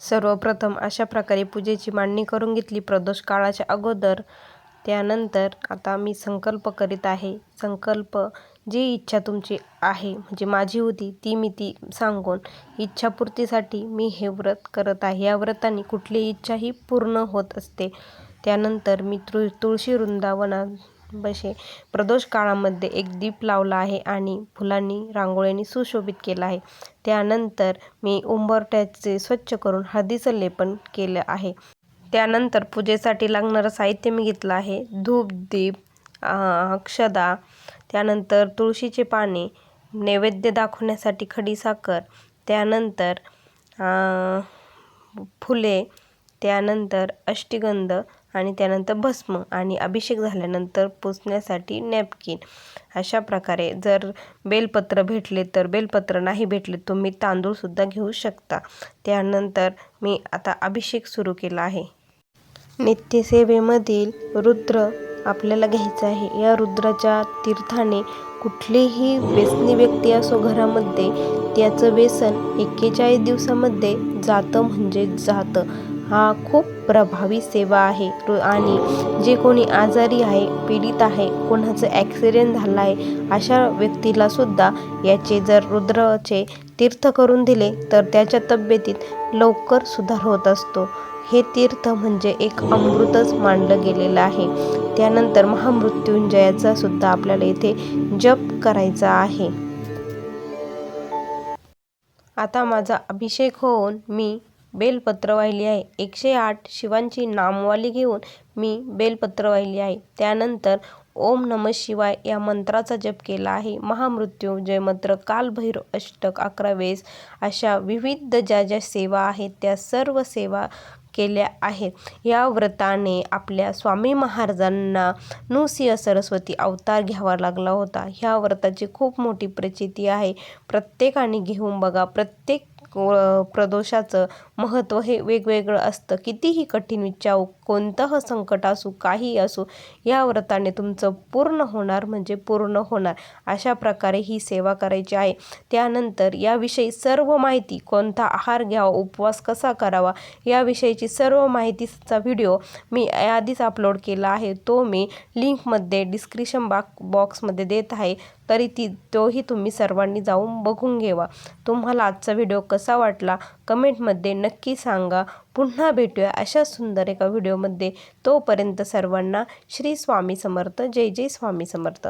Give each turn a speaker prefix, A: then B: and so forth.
A: सर्वप्रथम अशा प्रकारे पूजेची मांडणी करून घेतली प्रदोष काळाच्या अगोदर. त्यानंतर आता मी संकल्प करीत आहे. संकल्प जी इच्छा तुमची आहे म्हणजे माझी होती ती मी ती सांगून इच्छापूर्तीसाठी मी हे व्रत करत आहे. या व्रताने कुठली इच्छाही पूर्ण होत असते. त्यानंतर मी तृ तुळशी वृंदावनात बसे प्रदोष काळामध्ये एक दीप लावला आहे आणि फुलांनी रांगोळीने सुशोभित केला आहे. त्यानंतर मी उंबरठ्याचे स्वच्छ करून हळदीचं लेपन केलं आहे. त्यानंतर पूजेसाठी लागणारं साहित्य मी घेतलं आहे. धूप दीप अक्षदा त्यानंतर तुळशीचे पाने नैवेद्य दाखवण्यासाठी खडीसाखर त्यानंतर फुले त्यानंतर अष्टिगंध, आणि त्यानंतर भस्म आणि अभिषेक झाल्यानंतर पुसण्यासाठी नॅपकिन. अशा प्रकारे जर बेलपत्र भेटले तर बेलपत्र नाही भेटले तुम्ही तांदूळसुद्धा घेऊ शकता. त्यानंतर मी आता अभिषेक सुरू केला आहे. नित्यसेवेमधील रुद्र आपल्याला घ्यायचं आहे. या रुद्राच्या तीर्थाने कुठलीही व्यसनी व्यक्ती असो घरामध्ये त्याचं व्यसन एक्केचाळीस दिवसामध्ये जातं म्हणजे जातं. हा खूप प्रभावी सेवा आहे. आणि जे कोणी आजारी आहे पीडित आहे कोणाचं ॲक्सिडेंट झालं आहे अशा व्यक्तीलासुद्धा याचे जर रुद्राचे तीर्थ करून दिले तर त्याच्या तब्येतीत लवकर सुधार होत असतो. हे तीर्थ म्हणजे एक अमृतच मानलं गेलेलं आहे. त्यानंतर महामृत्युंजयाचा सुद्धा आपल्याला इथे जप करायचा आहे. आता माझा अभिषेक होऊन मी बेलपत्र वाहिली आहे. एकशे आठ शिवांची नामवाली घेऊन मी बेलपत्र वाहिली आहे. त्यानंतर ओम नम शिवाय या मंत्राचा जप केला आहे. महामृत्यू जयमंत्र कालभैरव अष्टक अकरा वेळेस अशा विविध ज्या ज्या सेवा आहेत त्या सर्व सेवा केल्या आहेत या व्रताने आपल्या स्वामी महाराजांना नृसिंह सरस्वती अवतार घ्यावा लागला होता. ह्या व्रताची खूप मोठी प्रचिती आहे. प्रत्येकाने घेऊन बघा प्रत्येक प्रदोषाचं महत्त्व हे वेगवेगळं असतं. कितीही कठीण इच्छा कोणतंही संकट असू काही असू या व्रताने तुमचं पूर्ण होणार म्हणजे पूर्ण होणार. अशा प्रकारे ही सेवा करायची आहे. त्यानंतर याविषयी सर्व माहिती कोणता आहार घ्यावा उपवास कसा करावा याविषयीची सर्व माहितीचा व्हिडिओ मी आधीच अपलोड केला आहे. तो मी लिंकमध्ये डिस्क्रिप्शन बाक बॉक्समध्ये देत आहे. तरी ती तोही तुम्ही सर्वांनी जाऊन बघून घेवा तुम्हाला आजचा व्हिडिओ कसा वाटला कमेंटमध्ये नक्की सांगा. पुन्हा भेटूया अशा सुंदर एका व्हिडिओमध्ये. तोपर्यंत सर्वांना श्री स्वामी समर्थ. जय जय स्वामी समर्थ.